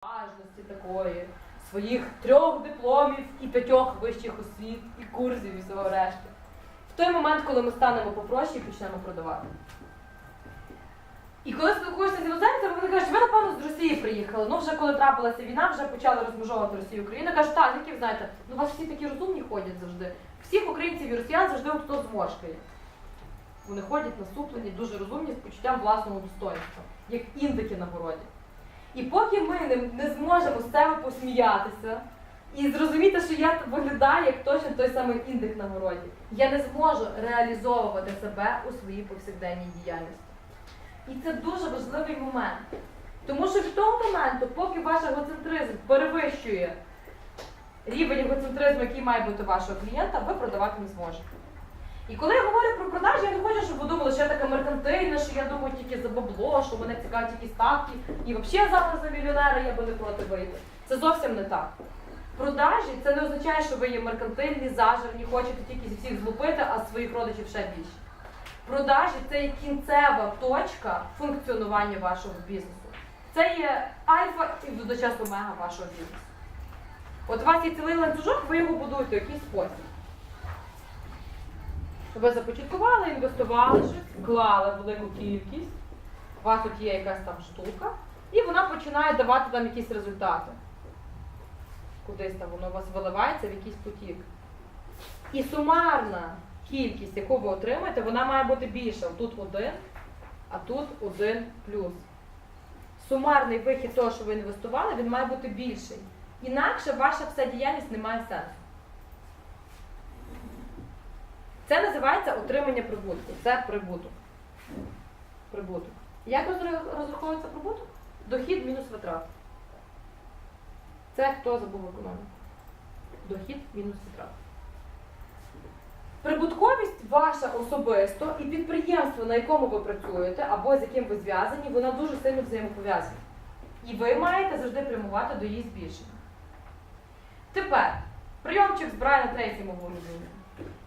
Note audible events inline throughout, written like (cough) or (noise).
поважності такої, своїх трьох дипломів і п'ятьох вищих освіт, і курсів, і всього решти. В той момент, коли ми станемо попроще і почнемо продавати. І коли спілкуєшся з іноземцями, вони кажуть, ви, напевно, з Росії приїхали. Ну, вже коли трапилася війна, вже почали розмежовувати Росію і Україну. Кажуть, так, які ви знаєте, ну у вас всі такі розумні ходять завжди. Всіх українців і росіян завжди хто зморшкає. Вони ходять насуплені, дуже розумні, з почуттям власного достоинства, як індики на городі. І поки ми не, не зможемо з себе посміятися і зрозуміти, що я виглядаю як точно той самий індик на городі, я не зможу реалізовувати себе у своїй повсякденній діяльності. І це дуже важливий момент. Тому що від того моменту, поки ваш егоцентризм перевищує рівень егоцентризму, який має бути вашого клієнта, ви продавати не зможете. І коли я говорю про продажі, я не хочу, щоб ви думали, що я меркантильна, що я думаю тільки за бабло, що мене цікавить тільки ставки. І взагалі зараз за мільйонера я би не проти вийти. Це зовсім не так. Продажі це не означає, що ви є меркантильні, зажирні, хочете тільки зі всіх злупити, а своїх родичів ще більше. Продажі це є кінцева точка функціонування вашого бізнесу. Це є альфа і водночас омега вашого бізнесу. От у вас є цілий ланцюжок, ви його будуєте в якийсь спосіб. Ви започаткували, інвестували щось, вклали велику кількість, у вас тут є якась там штука, і вона починає давати там якісь результати. Кудись там воно у вас виливається в якийсь потік. І сумарна кількість, яку ви отримаєте, вона має бути більша. Тут один, а тут один плюс. Сумарний вихід того, що ви інвестували, він має бути більший. Інакше ваша вся діяльність не має сенсу. Це називається отримання прибутку. Це прибуток. Прибуток. Як розраховується прибуток? Дохід мінус витрат. Це хто забув економіку? Дохід мінус витрат. Прибутковість ваша особисто і підприємство, на якому ви працюєте, або з яким ви зв'язані, вона дуже сильно взаємопов'язана. І ви маєте завжди прямувати до її збільшення. Тепер прийомчик з Брайана Трейсі мого улюблення.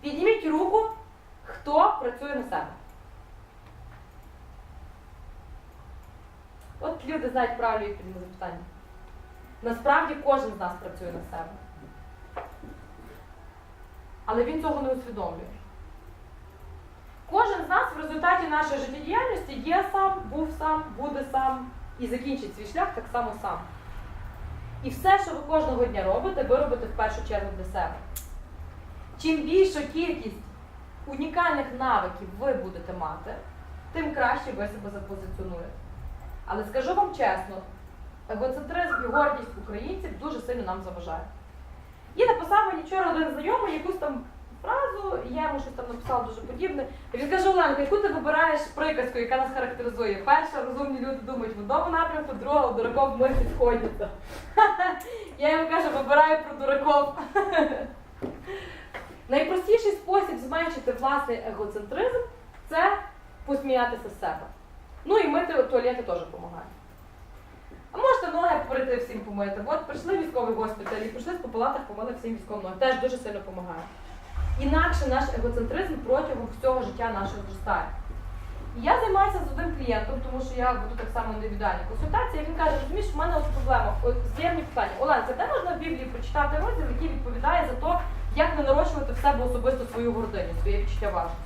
Підніміть руку, хто працює на себе. От люди знають правильну відповідь на запитання. Насправді кожен з нас працює на себе. Але він цього не усвідомлює. Кожен з нас в результаті нашої життєдіяльності є сам, був сам, буде сам і закінчить свій шлях так само сам. І все, що ви кожного дня робите, ви робите в першу чергу для себе. Чим більшу кількість унікальних навиків ви будете мати, тим краще ви себе запозиціонуєте. Але скажу вам чесно, егоцентризм і гордість українців дуже сильно нам заважає. І написав мені вчора один знайомий якусь там фразу, я йому щось там написала дуже подібне. І він каже, Оленка, яку ти вибираєш приказку, яка нас характеризує? Перша, розумні люди думають в одному напрямку, друга, у дураков мислять сходяться. (laughs) Я йому кажу, вибираю про дураков. (laughs) Найпростіший спосіб зменшити власний егоцентризм це посміятися з себе. Ну і мити туалети теж допомагає. А можете ноги перейти всім помити. От прийшли військовий госпіталь і прийшли з палатах помили всім військовим ноги. Теж дуже сильно допомагає. Інакше наш егоцентризм протягом всього життя нашого зростає. Я займаюся з одним клієнтом, тому що я веду так само індивідуальні консультації. Він каже, розумієш, в мене ось проблема. От є питання. Оленка, де можна в Біблії прочитати розділ, який відповідає за те, як не нарощувати в себе особисто свою гординю, своє відчуття важності?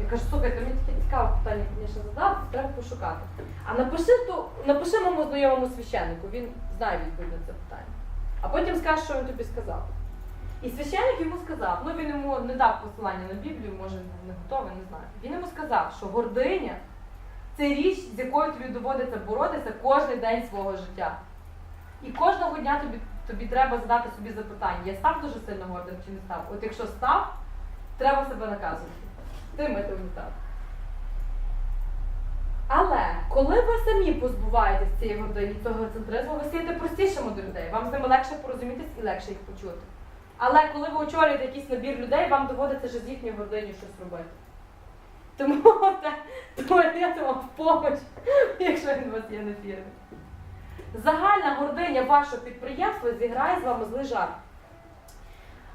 Я кажу, слухайте, мені таке цікаве питання, звісно, задав, треба пошукати. А напиши то, напиши моєму знайомому священнику, він знає відповідь на це питання. А потім скаже, що він тобі сказав. І священник йому сказав, ну він йому не дав посилання на Біблію, може не готовий, не знаю. Він йому сказав, що гординя це річ, з якою тобі доводиться боротися кожен день свого життя. І кожного дня тобі, тобі треба задати собі запитання, я став дуже сильно гордим чи не став? От якщо став, треба себе наказувати. Ти мити унітаз. Але коли ви самі позбуваєтесь цієї гордині, цього центризму, ви стаєте простішими до людей. Вам з ними легше порозумітись і легше їх почути. Але коли ви очолюєте якийсь набір людей, вам доводиться вже з їхньою гординю щось робити. Тому (laughs) та- туалет вам в помощь, якщо він у вас є на фірмі. Загальна гординя вашого підприємства зіграє з вами злий жарт.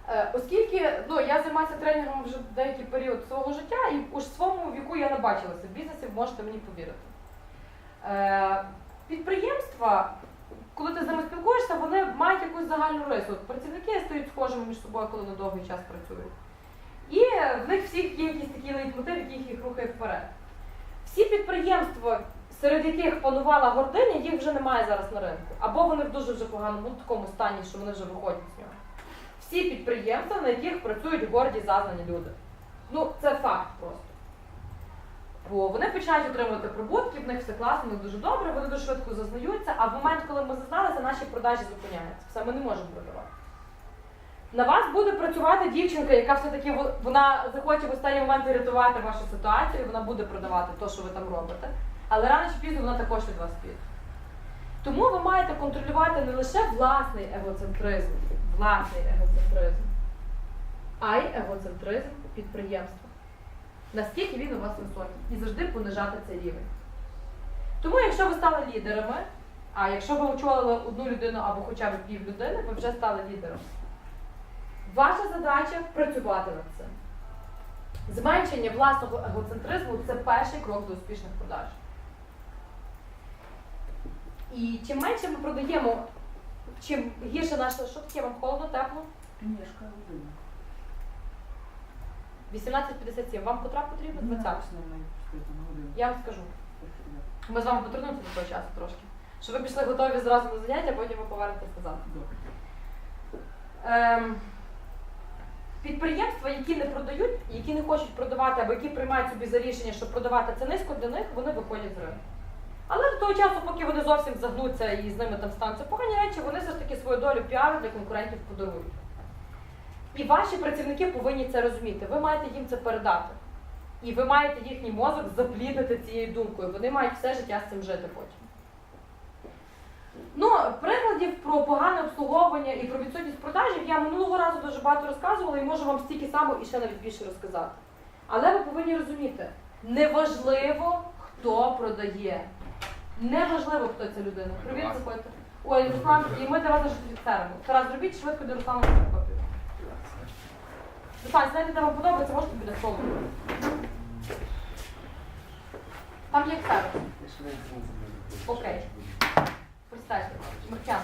Е, Оскільки ну, я займаюся тренінгом вже деякий період свого життя, і у своєму віку я не бачилася в бізнесі, можете мені повірити. Е, Підприємства коли ти з ними спілкуєшся, вони мають якусь загальну рису. Працівники стають схожими між собою, коли на довгий час працюють. І в них всіх є якийсь такий лейтмотив, який їх рухає вперед. Всі підприємства, серед яких панувала гординя, їх вже немає зараз на ринку. Або вони в дуже вже поганому такому стані, що вони вже виходять з нього. Всі підприємства, на яких працюють горді зазнані люди. Ну, це факт просто. Бо вони починають отримувати прибутки, в них все класно, них дуже добре, вони дуже швидко зазнаються, а в момент, коли ми зазналися, наші продажі зупиняються. Все, ми не можемо продавати. На вас буде працювати дівчинка, яка все-таки вона захоче в останній момент рятувати вашу ситуацію, і вона буде продавати те, що ви там робите. Але рано чи пізно вона також від вас піде. Тому ви маєте контролювати не лише власний егоцентризм, власний егоцентризм, а й егоцентризм підприємства. Наскільки він у вас високий, і завжди понижати цей рівень. Тому, якщо ви стали лідерами, а якщо ви очолили одну людину або хоча б пів людини, ви вже стали лідером. Ваша задача працювати над цим. Зменшення власного егоцентризму це перший крок до успішних продаж. І чим менше ми продаємо, чим гірше наше, що таке вам холодно, тепло? Книжка людина. 18.57. Вам котра потрібна? 20. Я вам скажу. Ми з вами потренуємося до того часу трошки. Щоб ви пішли готові зразу на заняття, потім ви повернетесь назад. Ем, підприємства, які не продають, які не хочуть продавати, або які приймають собі за рішення, що продавати це низько для них, вони виходять з ринку. Але до того часу, поки вони зовсім загнуться і з ними там стануться погані речі, вони все ж таки свою долю піару для конкурентів подарують. І ваші працівники повинні це розуміти. Ви маєте їм це передати. І ви маєте їхній мозок запліднити цією думкою. Вони мають все життя з цим жити потім. Ну, прикладів про погане обслуговування і про відсутність продажів я минулого разу дуже багато розказувала і можу вам стільки само і ще навіть більше розказати. Але ви повинні розуміти, неважливо, хто продає. Неважливо, хто ця людина. Привіт, заходьте. Ой, Руслан, і ми для вас офіцерами. Тарас, зробіть швидко для Руслана копію. Руслан, знаєте, де вам подобається, можете біля столу. Там є ксерокс. Окей. Представте, Михтян.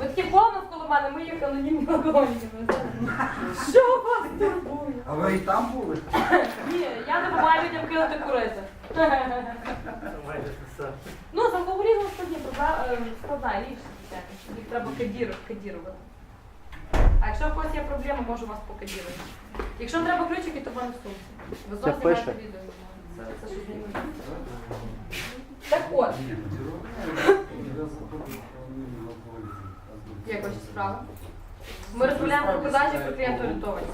Ви такі повно коло мене, ми їх анонімні алкоголіки. Що вас турбує? А ви і там були? Ні, я не буваю людям кинути курити. Ну, з алкоголізмом складні складна річ. Їх треба кадір, кадірувати. А якщо у когось є проблеми, можу вас покадірувати. Якщо треба ключики, то в мене в сумці. Ви зовсім маєте відео. Це, щось. Так от, як ваші справи? Ми розмовляємо про продажі про клієнтоорієнтованість.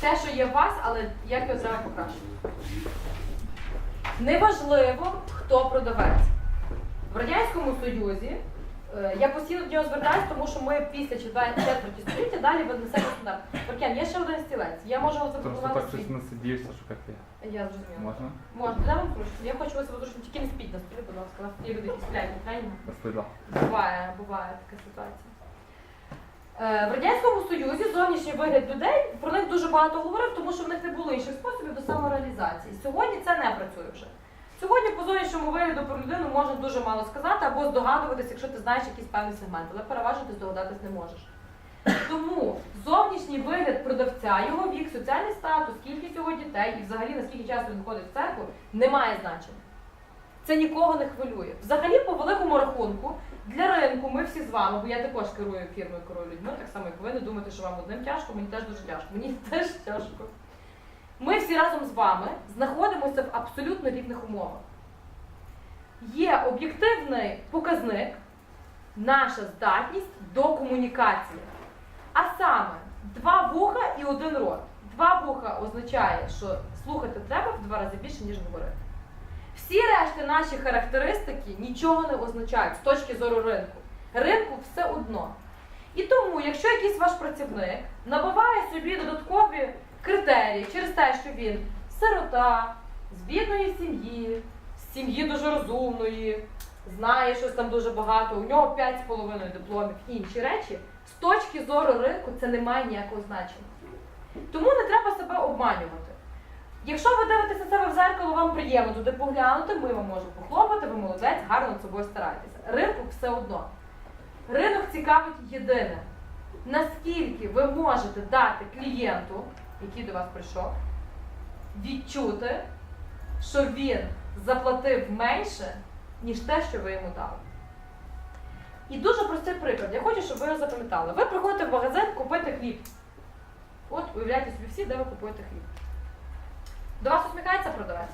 Те, що є в вас, але як його треба покращити. Неважливо, хто продавець. В Радянському Союзі е, я постійно до нього звертаюся, тому що ми після четвер- четверті століття далі винесемо стандарт. Маркян, є ще один стілець. Я можу Просто запропонувати так щось насидівся, що капець. Я зрозуміла. Можна? Можна, дай вам зручно. Я хочу вас зручно, тільки не спіть на столі, будь ласка. У нас є люди, які сплять на тренінгу. Буває, буває така ситуація. Е, В Радянському Союзі зовнішній вигляд людей про них дуже багато говорив, тому що в них не було інших способів до самореалізації. Сьогодні це не працює вже. Сьогодні по зовнішньому вигляду про людину можна дуже мало сказати або здогадуватись, якщо ти знаєш якийсь певний сегмент, але переважно ти здогадатись не можеш. Тому зовнішній вигляд продавця, його вік, соціальний статус, кількість його дітей і взагалі наскільки часто він ходить в церкву, не має значення. Це нікого не хвилює. Взагалі, по великому рахунку, для ринку ми всі з вами, бо я також керую фірмою, керую людьми, так само як ви не думаєте, що вам одним тяжко, мені теж дуже тяжко. Мені (laughs) теж тяжко. Ми всі разом з вами знаходимося в абсолютно рівних умовах. Є об'єктивний показник, наша здатність до комунікації. А саме два вуха і один рот. Два вуха означає, що слухати треба в два рази більше, ніж говорити. Всі решти наші характеристики нічого не означають з точки зору ринку. Ринку все одно. І тому, якщо якийсь ваш працівник набиває собі додаткові критерії через те, що він сирота, з бідної сім'ї, з сім'ї дуже розумної, знає щось там дуже багато, у нього 5,5 дипломів, інші речі, з точки зору ринку це не має ніякого значення. Тому не треба себе обманювати. Якщо ви дивитеся себе в зеркало, вам приємно туди поглянути, ми вам можемо похлопати, ви молодець, гарно над собою стараєтеся. Ринку все одно. Ринок цікавить єдине. Наскільки ви можете дати клієнту, який до вас прийшов, відчути, що він заплатив менше, ніж те, що ви йому дали. І дуже простий приклад. Я хочу, щоб ви його запам'ятали. Ви приходите в магазин купити хліб. От уявляйте собі всі, де ви купуєте хліб. До вас усміхається продавець?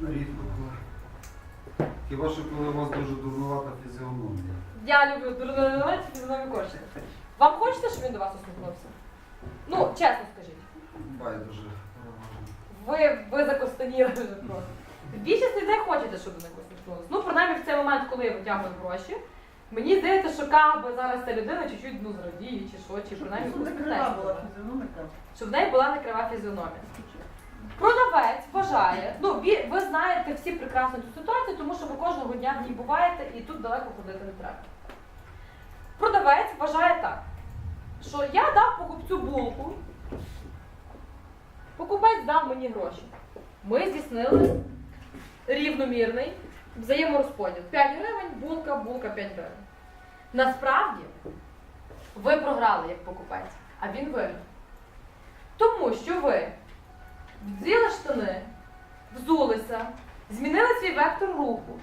Рідко коли. Хіба що коли у вас дуже дурнувата фізіономія. Я люблю дурнові фізіономі кошти. Вам хочеться, щоб він до вас усміхнувся? Ну, чесно скажіть. Байдуже. Ви, ви закостаніли вже просто. Більшість людей хочете, щоб вони усміхнулися. Ну, принаймні в цей момент, коли я витягую гроші, мені здається, що каби зараз ця людина чуть-чуть ну, зрадіє, чи що, чи принаймні фізіономіка. Щоб в неї була не крива фізіономія. Продавець вважає, ну ви знаєте всі прекрасно цю ситуацію, тому що ви кожного дня в ній буваєте і тут далеко ходити не треба. Продавець вважає так, що я дав покупцю булку, покупець дав мені гроші. Ми здійснили рівномірний взаєморозподіл. 5 гривень, булка, булка 5 гривень. Насправді ви програли як покупець, а він виграв. Тому що ви вділи штани, взулися, змінили свій вектор руху,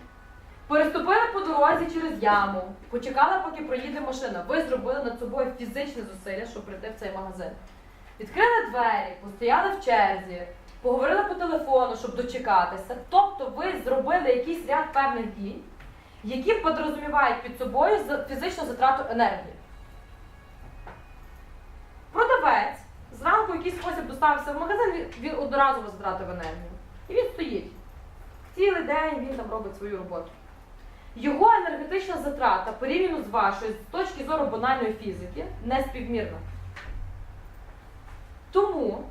переступили по дорозі через яму, почекали, поки проїде машина. Ви зробили над собою фізичне зусилля, щоб прийти в цей магазин. Відкрили двері, постояли в черзі, поговорили по телефону, щоб дочекатися. Тобто ви зробили якийсь ряд певних дій, які подрозумівають під собою фізичну затрату енергії. Продавець зранку якийсь спосіб доставився в магазин, він, він одноразово затратив енергію. І він стоїть. Цілий день він там робить свою роботу. Його енергетична затрата порівняно з вашою з точки зору банальної фізики не співмірна. Тому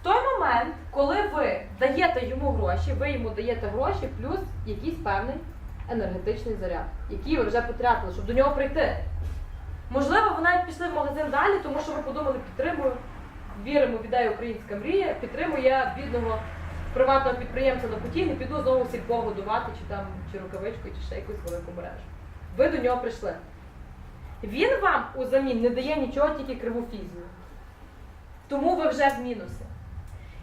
в той момент, коли ви даєте йому гроші, ви йому даєте гроші плюс якийсь певний енергетичний заряд, який ви вже потратили, щоб до нього прийти. Можливо, ви навіть пішли в магазин далі, тому що ви подумали, підтримую, віримо в українська мрія, підтримую я бідного приватного підприємця на путі, не піду знову сільпо годувати, чи там чи рукавичку, чи ще якусь велику мережу. Ви до нього прийшли. Він вам узамін не дає нічого, тільки криву фізію. Тому ви вже в мінусі.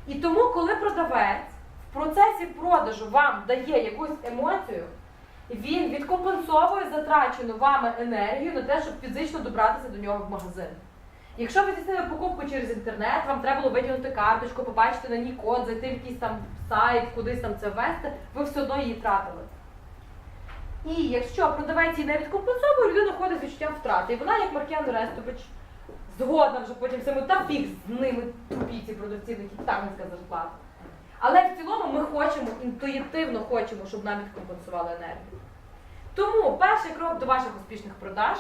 І тому, коли продавець в процесі продажу вам дає якусь емоцію, він відкомпенсовує затрачену вами енергію на те, щоб фізично добратися до нього в магазин. Якщо ви здійснили покупку через інтернет, вам треба було витягнути карточку, побачити на ній код, зайти в якийсь там сайт, кудись там це ввести, ви все одно її тратили. І якщо продавець її не відкомпенсовує, людина ходить з відчуттям втрати. І вона, як Маркіан Рестович, згодна вже потім всьому, та фіг з ними тупі ці продавці, яких так низька зарплата. Але в цілому ми хочемо, інтуїтивно хочемо, щоб нам відкомпенсували енергію. Тому перший крок до ваших успішних продаж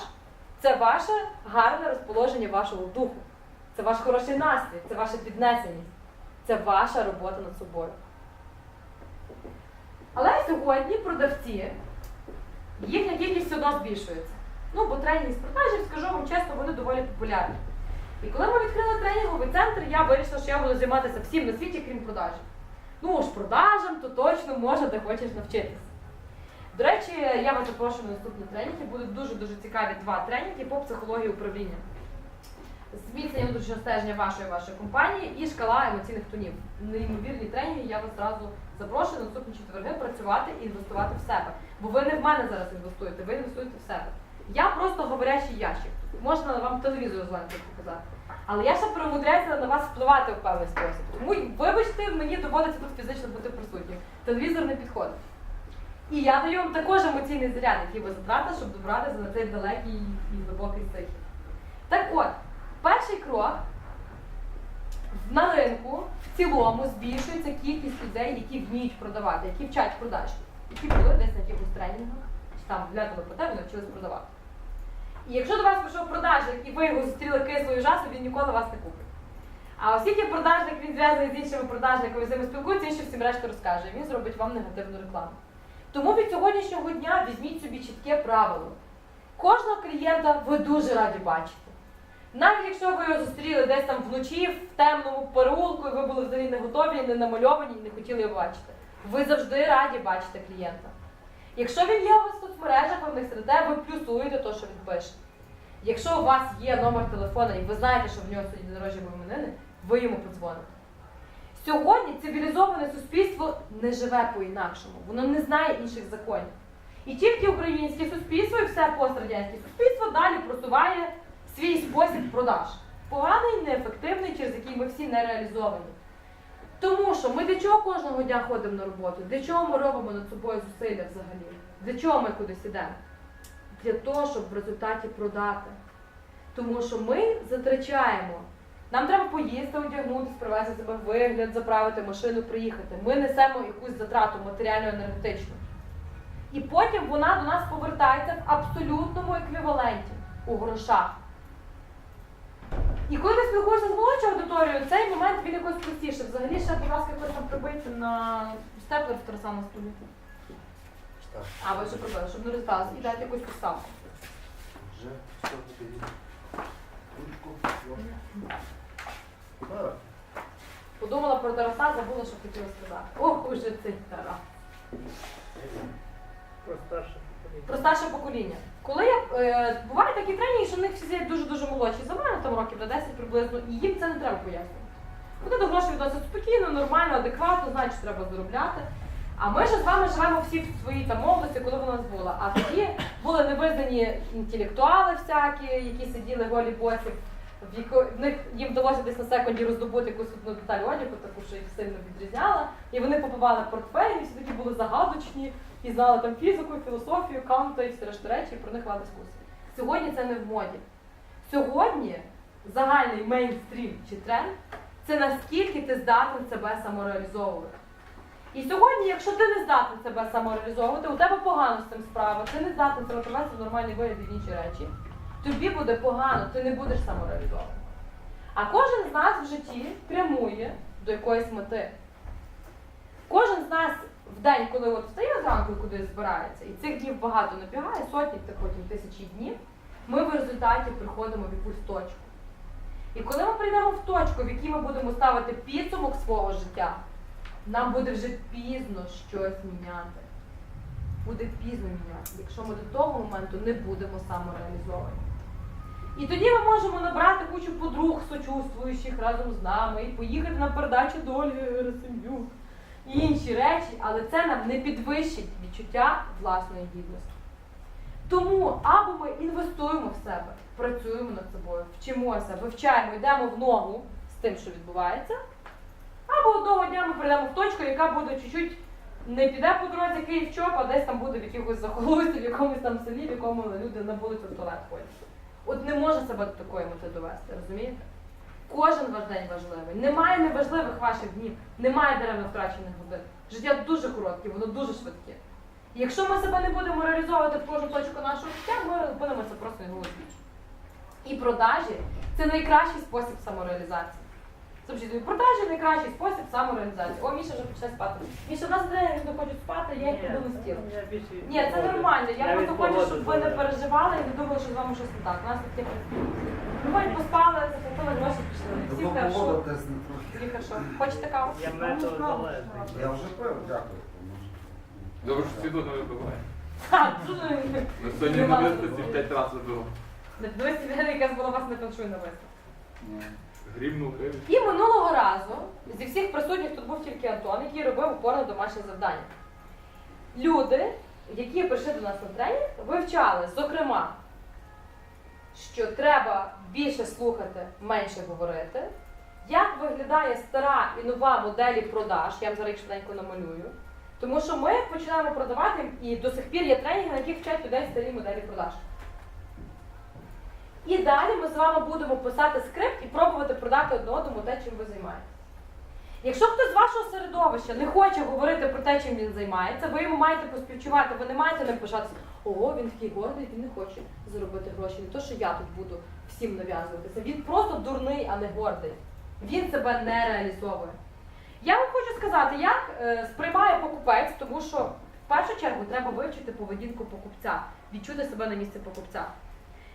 це ваше гарне розположення вашого духу, це ваш хороший настрій, це ваша піднесеність, це ваша робота над собою. Але сьогодні продавці, їхня кількість все одно збільшується. Ну, бо тренінги з продажів, скажу вам чесно, вони доволі популярні. І коли ми відкрили тренінговий центр, я вирішила, що я буду займатися всім на світі, крім продажів. Ну ж, продажам, то точно можна, де хочеш навчитися. До речі, я вас запрошую на наступні тренінги. Будуть дуже-дуже цікаві два тренінги по психології управління. Зміцнення внутрішнього стеження вашої вашої компанії і шкала емоційних тонів. Неймовірні тренінги, я вас зразу запрошую на наступні четверги працювати і інвестувати в себе. Бо ви не в мене зараз інвестуєте, ви інвестуєте в себе. Я просто говорящий ящик. Можна вам телевізор зелений показати. Але я ще перемудряюся на вас впливати в певний спосіб. Тому, вибачте, мені доводиться тут фізично бути присутнім. Телевізор не підходить. І я даю вам також емоційний заряд, який ви затратили, щоб добратися на цей далекий і глибокий сихід. Так от, перший крок на ринку в цілому збільшується кількість людей, які вміють продавати, які вчать продаж, які були десь на якихось тренінгах, чи там глядали про те, навчились продавати. І якщо до вас прийшов продажник і ви його зустріли кислою жасою, він ніколи вас не купить. А оскільки продажник він зв'язаний з іншими продажниками, з ними спілкується, іншим всім решту розкаже, він зробить вам негативну рекламу. Тому від сьогоднішнього дня візьміть собі чітке правило. Кожного клієнта ви дуже раді бачити. Навіть якщо ви його зустріли десь там вночі, в темному переулку, і ви були взагалі не готові, не намальовані і не хотіли його бачити. Ви завжди раді бачити клієнта. Якщо він є у вас в соцмережах, ви в них сидите, ви плюсуєте те, що він пише. Якщо у вас є номер телефона і ви знаєте, що в нього сьогодні народження іменини, ви йому подзвоните. Сьогодні цивілізоване суспільство не живе по-інакшому, воно не знає інших законів. І тільки українське суспільство і все пострадянське суспільство далі просуває свій спосіб продаж. Поганий, неефективний, через який ми всі не реалізовані. Тому що ми для чого кожного дня ходимо на роботу? Для чого ми робимо над собою зусилля взагалі? Для чого ми кудись ідемо? Для того, щоб в результаті продати. Тому що ми затрачаємо. Нам треба поїсти, одягнутися, привезти себе вигляд, заправити машину, приїхати. Ми несемо якусь затрату матеріально енергетичну. І потім вона до нас повертається в абсолютному еквіваленті у грошах. І коли ти спілкуєшся з молодшою аудиторією, цей момент він якось простіше. Взагалі ще, будь ласка, якось там прибити на степлер в на столі. А, ви вже прибили, щоб не розсталося. І дайте якусь підставку. Вже що тобі? Ручку. Так. Подумала про Тараса, забула, що хотіла сказати. Ох, уже цей Тарас. Про старше покоління. Про старше покоління. Коли я е, бувають такі тренінги, що в них всі сидять дуже-дуже молодші, за мене там років на 10 приблизно, і їм це не треба пояснювати. Вони до грошей відносять спокійно, нормально, адекватно, знають, що треба заробляти. А ми ж з вами живемо всі в своїй там молодості, коли вона нас була. А тоді були невизнані інтелектуали всякі, які сиділи голі босів. В яко... в них їм вдалося десь на секунді роздобути якусь одну деталь одягу, таку, що їх сильно відрізняла. І вони попивали в портфель, і всі такі були загадочні, і знали там фізику, філософію, канта і всі решта речі, і про них вела дискусія. Сьогодні це не в моді. Сьогодні загальний мейнстрім чи тренд це наскільки ти здатен себе самореалізовувати. І сьогодні, якщо ти не здатен себе самореалізовувати, у тебе погано з цим справа, ти не здатен привести в нормальний вигляд і інші речі, тобі буде погано, ти не будеш самореалізований. А кожен з нас в житті прямує до якоїсь мети. Кожен з нас в день, коли от встає зранку і кудись збирається, і цих днів багато набігає, сотні, та потім тисячі днів, ми в результаті приходимо в якусь точку. І коли ми прийдемо в точку, в якій ми будемо ставити підсумок свого життя, нам буде вже пізно щось міняти. Буде пізно міняти, якщо ми до того моменту не будемо самореалізовані. І тоді ми можемо набрати кучу подруг сочувствуючих разом з нами і поїхати на передачу до Ольги Герасим'юк і інші речі, але це нам не підвищить відчуття власної гідності. Тому або ми інвестуємо в себе, працюємо над собою, вчимося, вивчаємо, йдемо в ногу з тим, що відбувається, або одного дня ми прийдемо в точку, яка буде чуть-чуть не піде по дорозі Київ чоп, а десь там буде в якихось захолусті, в якомусь там селі, в якому люди на вулицю в туалет ходять. От не може себе до такої мети довести, розумієте? Кожен ваш день важливий. Немає неважливих ваших днів, немає даремно втрачених годин. Життя дуже коротке, воно дуже швидке. І якщо ми себе не будемо реалізовувати в кожну точку нашого життя, ми опинимося просто голодні. І продажі це найкращий спосіб самореалізації. Слухайте, продажі найкращий спосіб самореалізації. О, Міша вже почне спати. Міша, в нас тренери не хочуть спати, я їх кладу на стіл. Від Ні, це нормально. Я просто хочу, щоб ви не переживали і не думали, що з вами щось не так. У нас таке Бувають поспали, заплатили гроші, пішли. Всі До хорошо. Всі хорошо. Хочете каву? Я. Я вже пив, дякую. Добре, що світло не вибиває. На сьогодні на виставці в 5 разів. Не дивись, яка була вас не феншуй на виставці. І минулого разу зі всіх присутніх тут був тільки Антон, який робив упорно домашнє завдання. Люди, які прийшли до нас на тренінг, вивчали, зокрема, що треба більше слухати, менше говорити, як виглядає стара і нова моделі продаж, я вам зараз швиденько намалюю. Тому що ми починаємо продавати, і до сих пір є тренінги, на яких вчать людей старі моделі продаж. І далі ми з вами будемо писати скрипт і пробувати продати одне одному те, чим ви займаєтесь. Якщо хтось з вашого середовища не хоче говорити про те, чим він займається, ви йому маєте поспівчувати, ви не маєте ним пишатися, ого, він такий гордий, він не хоче заробити гроші. Не то, що я тут буду всім нав'язуватися. Він просто дурний, а не гордий. Він себе не реалізовує. Я вам хочу сказати, як е, сприймає покупець, тому що в першу чергу треба вивчити поведінку покупця, відчути себе на місці покупця.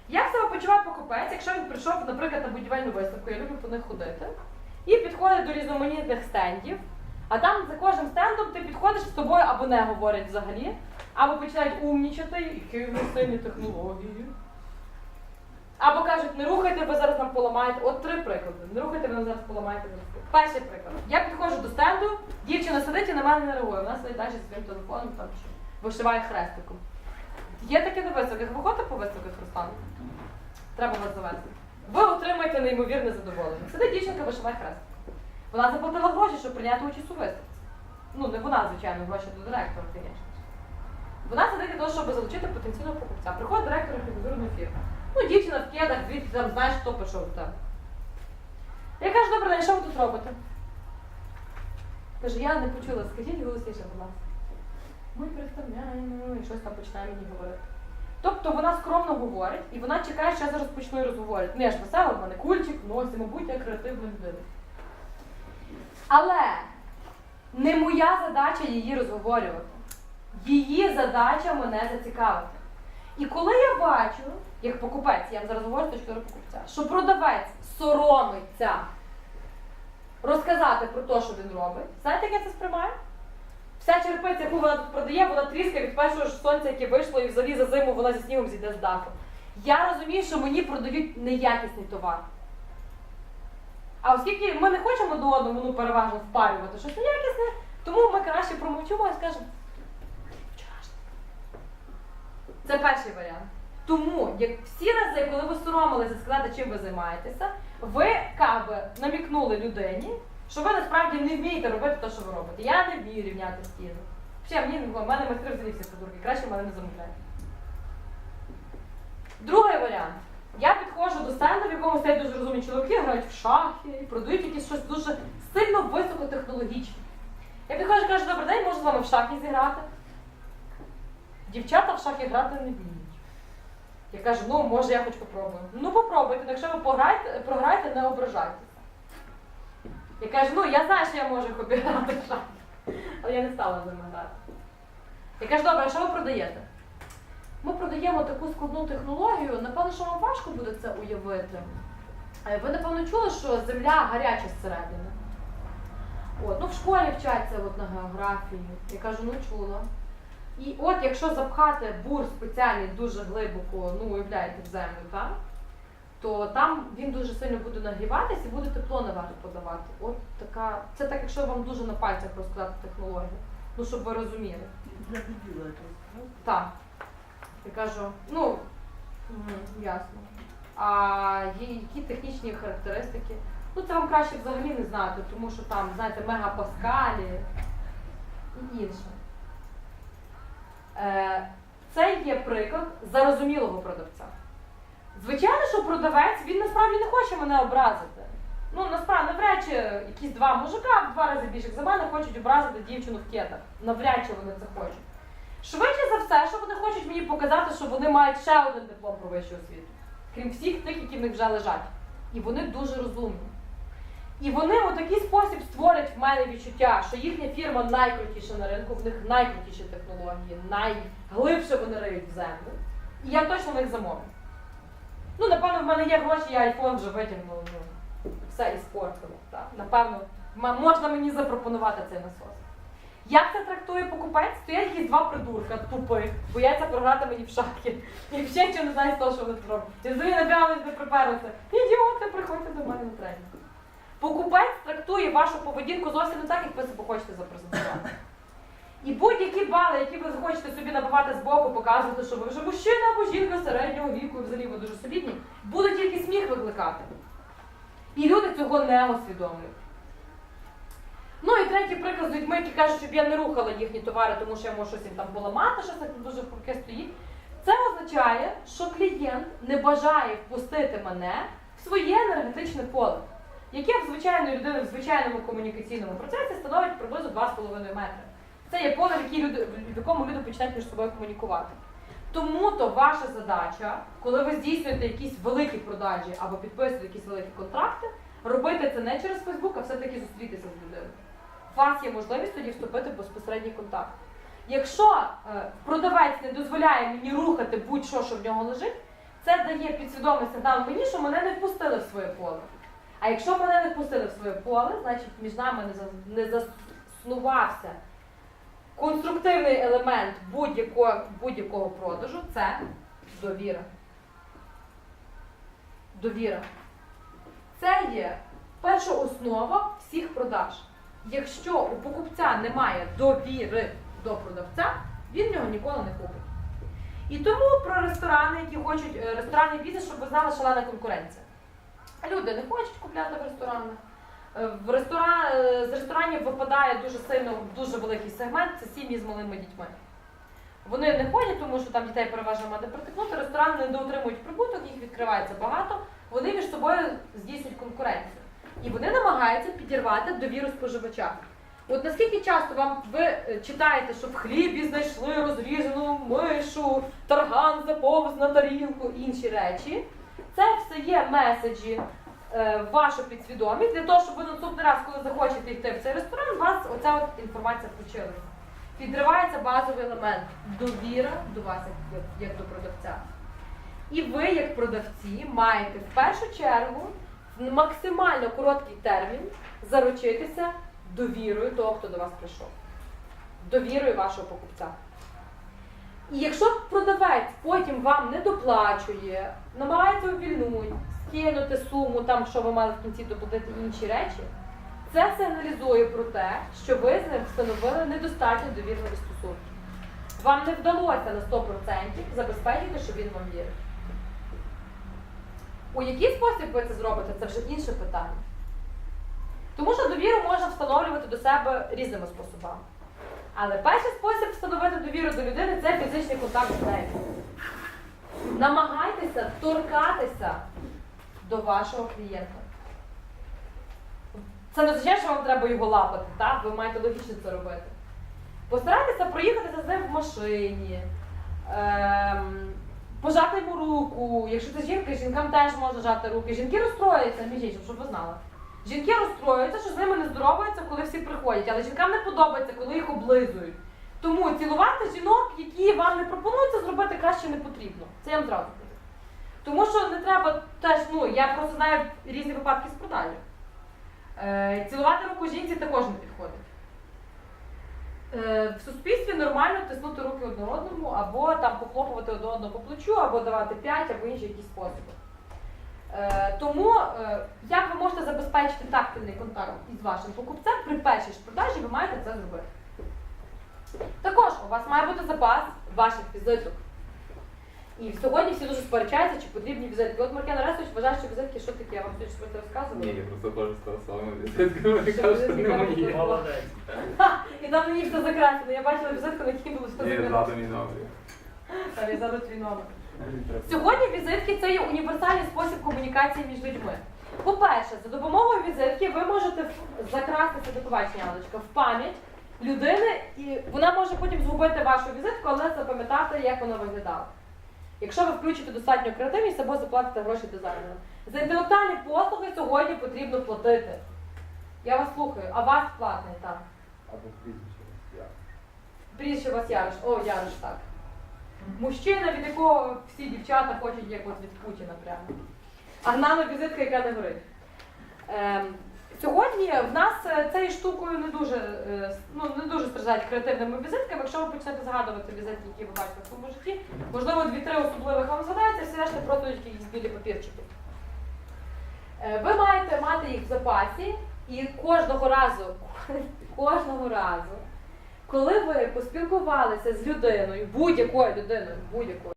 Як себе почуває покупець, якщо він прийшов, наприклад, на будівельну виставку, я люблю по них ходити, і підходить до різноманітних стендів, а там за кожним стендом ти підходиш з тобою або не говорять взагалі, або починають умнічати, які в сильні технології. Або кажуть, не рухайте, ви зараз нам поламаєте. От три приклади. Не рухайте, ви нам зараз поламаєте. Перший приклад. Я підходжу до стенду, дівчина сидить і на мене не реагує. Вона сидить далі зі своїм телефоном, там що вишиває хрестиком. Є таке на виставках. Ви ходите по виставках, Руслан? Треба вас завести. Ви отримаєте неймовірне задоволення. Сидить дівчинка, вишиває хрестиком. Вона заплатила гроші, щоб прийняти участь у виставці. Ну, не вона, звичайно, гроші до директора, звісно. Вона сидить для того, щоб залучити потенційного покупця. Приходить директор архітектурної фірми. Ну, дівчина в кедах, звідти там знаєш, хто пішов тебе. Я кажу, добре, що ви тут робите? Каже, я не почула, скажіть голосніше, будь ласка. Ми представляємо і щось там починає мені говорити. Тобто вона скромно говорить, і вона чекає, що я зараз почну і розговорити. Ну, я ж весела, в мене кульчик, носі, мабуть, я креативна людина. Але не моя задача її розговорювати. Її задача мене зацікавити. І коли я бачу, як покупець, я зараз говорю точки зору покупця, що продавець соромиться розказати про те, що він робить, знаєте, як я це сприймаю? Вся черпиця, яку вона тут продає, вона тріскає від першого ж сонця, яке вийшло, і взагалі за зиму вона зі снігом зійде з даху. Я розумію, що мені продають неякісний товар. А оскільки ми не хочемо до одного ну, переважно впарювати щось неякісне, тому ми краще промовчимо і скажемо вчорашнє. Це перший варіант. Тому, як всі рази, коли ви соромилися сказати, чим ви займаєтеся, ви каби намікнули людині, що ви насправді не вмієте робити те, що ви робите. Я не вмію рівняти стіну. Ще мені в мене майстри взагалі всі придурки, краще в мене не замовляють. Другий варіант. Я підходжу до стенду, в якому стоять дуже розумні чоловіки, грають в шахи і продають якісь щось дуже сильно високотехнологічне. Я підходжу і кажу, добрий день, можу з вами в шахи зіграти. Дівчата в шахи грати не вміють. Я кажу, ну може я хоч попробую. Ну попробуйте, якщо ви пограєте, програєте, не ображайтеся. Я кажу, ну я знаю, що я можу їх обіграти. Але я не стала з ними грати. Я кажу, добре, а що ви продаєте? Ми продаємо таку складну технологію, напевно, що вам важко буде це уявити. Е, Ви, напевно, чули, що земля гаряча зсередини. От, ну в школі вчаться от на географії. Я кажу, ну чула. І от якщо запхати бур спеціальний дуже глибоко, ну уявляєте, в землю, так? То там він дуже сильно буде нагріватися і буде тепло наверх подавати. От така, це так, якщо вам дуже на пальцях розказати технологію. Ну, щоб ви розуміли. Якось. Так. Я кажу, ну, ясно. А є які технічні характеристики? Ну, це вам краще взагалі не знати, тому що там, знаєте, мегапаскалі і інше. Е, це є приклад зарозумілого продавця. Звичайно, що продавець він насправді не хоче мене образити. Ну, насправді, навряд чи якісь два мужика в два рази більше за мене хочуть образити дівчину в кетах. Навряд чи вони це хочуть. Швидше за все, що вони хочуть мені показати, що вони мають ще один диплом про вищу освіту, крім всіх тих, які в них вже лежать. І вони дуже розумні. І вони у такий спосіб створять в мене відчуття, що їхня фірма найкрутіша на ринку, в них найкрутіші технології, найглибше вони риють в землю. І я точно в них замовлю. Ну, напевно, в мене є гроші, я айфон вже витягнула. Ну, все і спортило. Так. Напевно, можна мені запропонувати цей насос. Як це трактує покупець? Стоять якісь два придурка тупих, бояться програти мені в шахи. І ще нічого не знає з того, що вони роблять. І взагалі набігали не приперлися. Ідіоти, приходьте до мене на тренінг. Покупець трактує вашу поведінку зовсім не так, як ви себе хочете запрезентувати. І будь-які бали, які ви захочете собі набивати з боку, показувати, що ви вже мужчина або жінка середнього віку, і взагалі ви дуже солідні, будуть тільки сміх викликати. І люди цього не усвідомлюють. Ну і третій приклад з людьми, які кажуть, щоб я не рухала їхні товари, тому що я можу щось їм там поламати, щось там дуже хрупке стоїть. Це означає, що клієнт не бажає впустити мене в своє енергетичне поле, яке в звичайної людини в звичайному комунікаційному процесі становить приблизно 2,5 метри. Це є поле, в, люди, в якому люди починають між собою комунікувати. Тому то ваша задача, коли ви здійснюєте якісь великі продажі або підписуєте якісь великі контракти, робити це не через Фейсбук, а все-таки зустрітися з людиною. У вас є можливість тоді вступити в безпосередній контакт. Якщо е, продавець не дозволяє мені рухати будь-що, що в нього лежить, Це дає підсвідомий сигнал мені, що мене не впустили в своє поле. А якщо мене не впустили в своє поле, значить між нами не за- не заснувався конструктивний елемент будь-якого, будь-якого продажу це довіра. Довіра. Це є перша основа всіх продаж. Якщо у покупця немає довіри до продавця, він його ніколи не купить. І тому про ресторани, які хочуть е, ресторанний бізнес, щоб ви знали шалена конкуренція. Люди не хочуть купляти в ресторанах. Е, В ресторан, е, з ресторанів випадає дуже сильно дуже великий сегмент це сім'ї з малими дітьми. Вони не ходять, тому що там дітей переважно мати притикнути, ресторани не доотримують прибуток, їх відкривається багато, вони між собою здійснюють конкуренцію. І вони намагаються підірвати довіру споживача. От наскільки часто вам ви е, читаєте, що в хлібі знайшли розрізану мишу, тарган заповз на тарілку, інші речі, це все є меседжі вашу підсвідомість для того, щоб ви наступний раз, коли захочете йти в цей ресторан, вас оця от інформація включилася. Підривається базовий елемент довіра до вас як, як до продавця. І ви, як продавці, маєте в першу чергу в максимально короткий термін заручитися довірою того, хто до вас прийшов. Довірою вашого покупця. І якщо продавець потім вам не доплачує, намагається увільнути, скинути суму, там, що ви мали в кінці доплатити інші речі, це сигналізує про те, що ви з ним встановили недостатньо довірливі стосунки. Вам не вдалося на 100% забезпечити, що він вам вірить. У який спосіб ви це зробите, це вже інше питання. Тому що довіру можна встановлювати до себе різними способами. Але перший спосіб встановити довіру до людини це фізичний контакт з нею. Намагайтеся торкатися до вашого клієнта. Це не означає, що вам треба його лапати, так? ви маєте логічно це робити. Постарайтеся проїхатися з ним в машині, ем, пожати йому руку. Якщо це жінка, жінкам теж можна жати руки. Жінки розстроюються, між іншим, щоб ви знали. Жінки розстроюються, що з ними не здоровуються, коли всі приходять, але жінкам не подобається, коли їх облизують. Тому цілувати жінок, які вам не пропонують, це зробити краще не потрібно. Це я вам зразу кажу. Тому що не треба теж, ну я просто знаю різні випадки з продажі. Е, цілувати руку жінці також не підходить. Е, в суспільстві нормально тиснути руки одне одному, або там похлопувати одне одного по плечу, або давати п'ять, або інші якісь способи. Е, тому е, як ви можете забезпечити тактильний контакт із вашим покупцем при першій ж продажі, ви маєте це зробити. Також у вас має бути запас ваших візиток. І сьогодні всі дуже сперечаються, чи потрібні візитки. От Маркян Арестович вважає, що візитки що таке, я вам сьогодні щось розказувала. Ні, я просто теж став самими візитками, я кажу, що не мої. Молодець. І там ній все закреслено. Я бачила візитку, на якій було все Ні, закреслено. ззаду мій номер. Там я зараз твій номер. Сьогодні візитки це є універсальний спосіб комунікації між людьми. По-перше, за допомогою візитки ви можете закрастися до Алечка, в пам'ять людини, і вона може потім згубити вашу візитку, але запам'ятати, як вона виглядала. Якщо ви включите достатньо креативність або заплатите гроші дизайнеру. За інтелектуальні послуги сьогодні потрібно платити. Я вас слухаю, а вас платний так. Або прізвище. я. Прізвище у вас Ярош. О, Ярош, так. Мужчина, від якого всі дівчата хочуть, як от від Путіна прямо. А гнана візитка, яка не горить. Ем, сьогодні в нас е, цією штукою не дуже, е, ну, не дуже страждають креативними візитками. Якщо ви почнете згадувати візитки, які ви бачите в своєму житті, можливо, дві-три особливих вам згадаються, всі решта просто якісь білі папірчики. Е, Ви маєте мати їх в запасі і кожного разу, (laughs) кожного разу, коли ви поспілкувалися з людиною, будь-якою людиною, будь-якою,